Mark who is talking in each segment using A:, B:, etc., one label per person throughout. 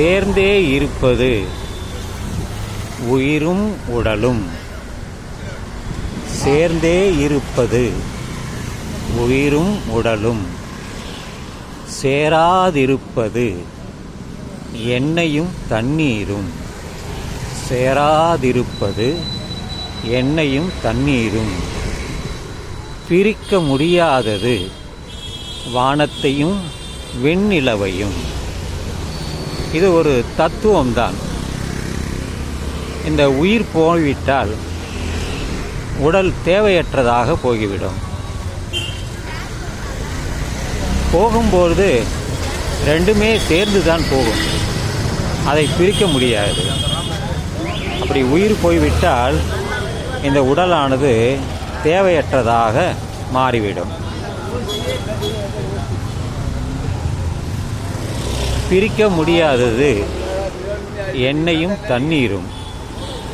A: சேர்ந்தே இருப்பது உயிரும் உடலும். சேர்ந்தே இருப்பது உயிரும் உடலும். சேராதிருப்பது எண்ணெயும் தண்ணீரும். சேராதிருப்பது எண்ணெயும் தண்ணீரும். பிரிக்க முடியாதது வானத்தையும் வெண்ணிலவையும். இது ஒரு தத்துவம்தான். இந்த உயிர் போய்விட்டால் உடல் தேவையற்றதாக போய்விடும் போகும்போது ரெண்டுமே சேர்ந்து தான் போகும். அதை பிரிக்க முடியாது. அப்படி உயிர் போய்விட்டால் இந்த உடலானது தேவையற்றதாக மாறிவிடும். பிரிக்க முடியாதது எண்ணெயும் தண்ணீரும்.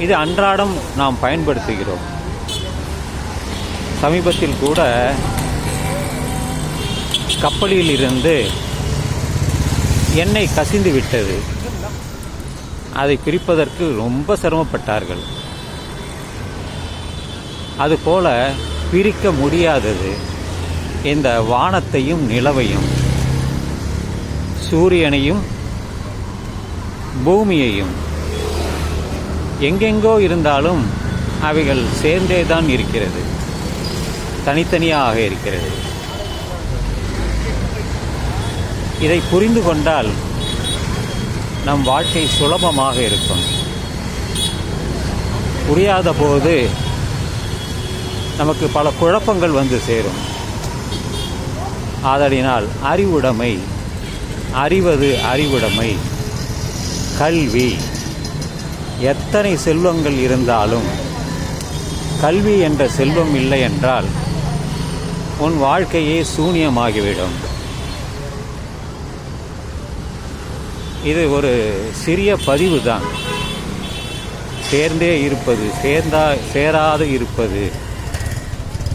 A: இது அன்றாடம் நாம் பயன்படுத்துகிறோம். சமீபத்தில் கூட கப்பலில் இருந்து எண்ணெய் கசிந்து விட்டது. அதை பிரிப்பதற்கு ரொம்ப சிரமப்பட்டார்கள். அதுபோல பிரிக்க முடியாதது. இந்த வானத்தையும் நிலவையும் சூரியனையும் பூமியையும் எங்கெங்கோ இருந்தாலும் அவைகள் சேர்ந்தே தான் இருக்கிறது. தனித்தனியாக இருக்கிறது. இதை புரிந்து கொண்டால் நம் வாழ்க்கை சுலபமாக இருக்கும். புரியாத போது நமக்கு பல குழப்பங்கள் வந்து சேரும். ஆதலினால் அறிவுடைமை அறிவது அறிவுடைமை. கல்வி. எத்தனை செல்வங்கள் இருந்தாலும் கல்வி என்ற செல்வம் இல்லை என்றால் உன் வாழ்க்கையே சூனியமாகிவிடும். இது ஒரு சிறிய பதிவு தான் சேர்ந்தே இருப்பது சேர்ந்தா சேராது இருப்பது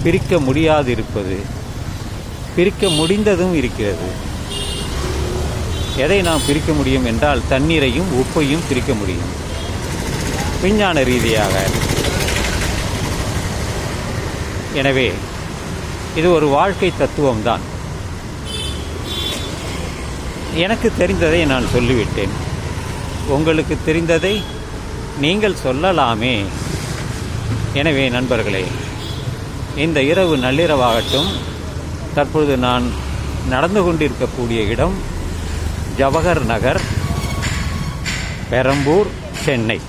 A: பிரிக்க முடியாது இருப்பது பிரிக்க முடிந்ததும் இருக்கிறது. எதை நாம் பிரிக்க முடியும் என்றால் தண்ணீரையும் உப்பையும் பிரிக்க முடியும். விஞ்ஞான ரீதியாக. எனவே இது ஒரு வாழ்க்கை தத்துவம்தான். எனக்கு தெரிந்ததை நான் சொல்லிவிட்டேன். உங்களுக்கு தெரிந்ததை நீங்கள் சொல்லலாமே. எனவே நண்பர்களே இந்த இரவு நள்ளிரவாகட்டும் தற்பொழுது நான் நடந்து கொண்டிருக்கக்கூடிய இடம் ஜவஹர் நகர் பெரம்பூர் சென்னை.